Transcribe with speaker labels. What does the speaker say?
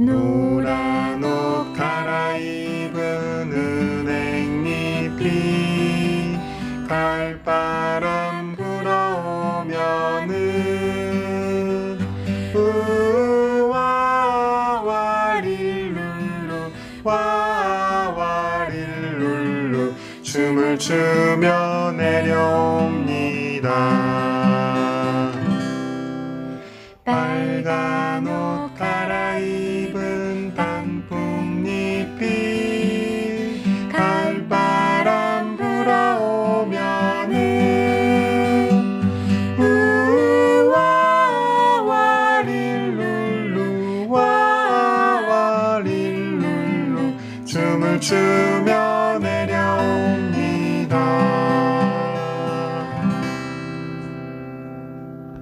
Speaker 1: 노란 옷 갈아입은 은행잎이 갈바람 불어오면은 우와와릴룰루 와와릴룰루 춤을 추며 내려옵니다. 빨간 옷 to